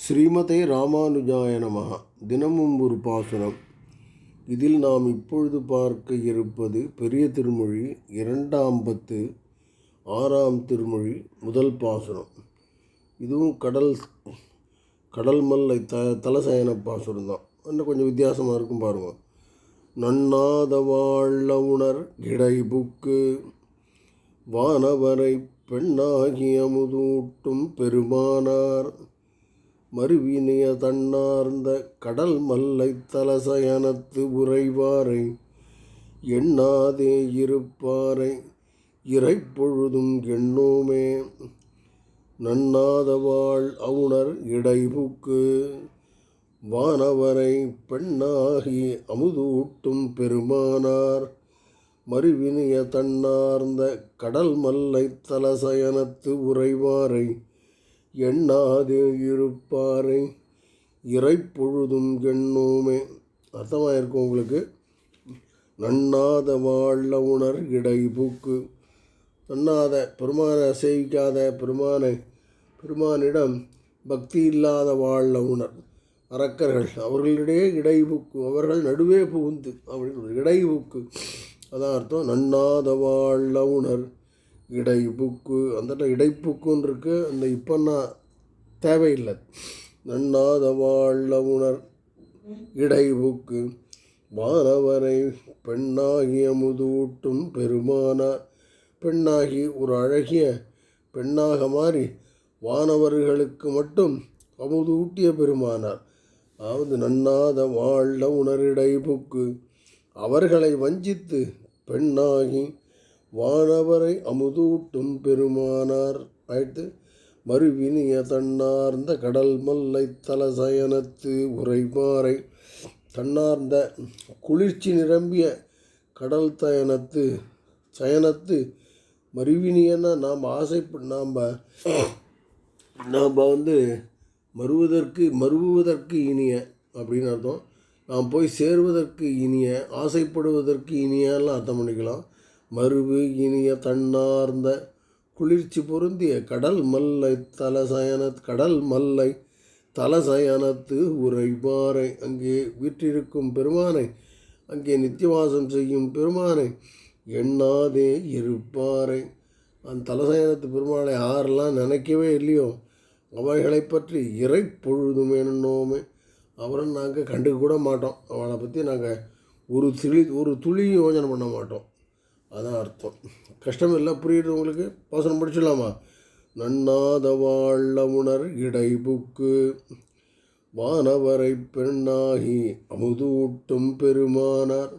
ஸ்ரீமதே ராமானுஜாய நமஹ. தினமும் ஒரு பாசுரம் இதில் நாம் இப்பொழுது பார்க்க இருப்பது பெரிய திருமொழி இரண்டாம் பத்து ஆறாம் திருமொழி முதல் பாசுரம் இதுவும் கடல் கடல் மல்லை த தலசயன பாசுரம் தான். இன்னும் கொஞ்சம் வித்தியாசமாக இருக்கும் பாருங்கள் நன்னாத வாழ உணர் கிடைபுக்கு வானவரை பெண்ணாகிய முதூட்டும் பெருமானார். மறுவினிய தன்னார்ந்த கடல் மல்லை தலசயனத்து உறைவாரை எண்ணாதே இருப்பாரை இறைப்பொழுதும் எண்ணோமே. நன்னாதவாள் அவுணர் இடைபுக்கு வானவரை பெண்ணாகி அமுதூட்டும் பெருமானார். மறுவினிய தன்னார்ந்த கடல் மல்லை தலசயனத்து உறைவாரை எண்ணாது இருப்பாரை இறைப்பொழுதும் எண்ணோமே. அர்த்தமாக இருக்கும் உங்களுக்கு? நன்னாத வாழ உணர் இடைபுக்கு நன்னாத பெருமானை அசைவிக்காத பெருமானை பெருமானிடம் பக்தி இல்லாத வாழ உணர். அரக்கர்கள் அவர்களிடையே இடைபுக்கு அவர்கள் நடுவே புகுந்து அப்படின்னு இடைபுக்கு அதான் அர்த்தம். நன்னாத வாழ உணர். இடைப்புக்கு அந்த இடைப்புக்குன்னு இருக்கு அந்த இப்பன்னா தேவையில்லை. நன்னாத வாழ உணர் இடைபுக்கு வானவரை பெண்ணாகிய முதூட்டும் பெருமானா பெண்ணாகி ஒரு அழகிய பெண்ணாக மாறி வானவர்களுக்கு மட்டும் அமுதூட்டிய பெருமானார். அதாவது நன்னாத வாழ உணரிடைபுக்கு அவர்களை வஞ்சித்து பெண்ணாகி வானவரை அமுதூட்டும் பெருமானார். ஆயிட்டு மறுவினிய தன்னார்ந்த கடல் மல்லை தலசயனத்து உரைமாறை. தன்னார்ந்த குளிர்ச்சி நிரம்பிய கடல் தயனத்து சயனத்து மறுவினியன்னா நாம் ஆசைப்ப நாம் நாம் வந்து மறுவதற்கு மறுவுவதற்கு இனிய அப்படின்னு அர்த்தம். நாம் போய் சேருவதற்கு இனிய ஆசைப்படுவதற்கு இனியெல்லாம் அர்த்தம் பண்ணிக்கலாம். மறுவு இனிய தன்னார்ந்த குளிர்ச்சி பொருந்திய கடல் மல்லை தலசயன கடல் மல்லை தலசயனத்து உரைபாறை அங்கே வீற்றிருக்கும் பெருமானை அங்கே நித்தியவாசம் செய்யும் பெருமானை எண்ணாதே இருப்பாறை அந்த தலசயனத்து பெருமாளை ஆறெல்லாம் நினைக்கவே இல்லையோ அவைகளை பற்றி இறை பொழுதும் அவரை நாங்கள் கண்டுக்க கூட மாட்டோம். அவளை பற்றி நாங்கள் ஒரு துளி ஒரு துளி யோசனை பண்ண மாட்டோம். அதான் அர்த்தம். கஷ்டம் இல்லை புரியுது உங்களுக்கு? பாசனம் படிச்சிடலாமா? நன்னாத வாழ உணர் இடைபுக்கு. வானவரை பெண்ணாகி அமுதூட்டும் பெருமானார்.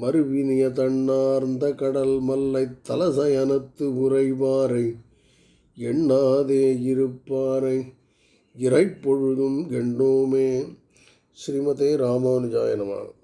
மறுவினிய தன்னார்ந்த கடல் மல்லை தலசயனத்து உறைவாரை. எண்ணாதே இருப்பாரை. இறைப்பொழுதும் எண்ணோமே. ஸ்ரீமதே ராமானுஜாயனமாக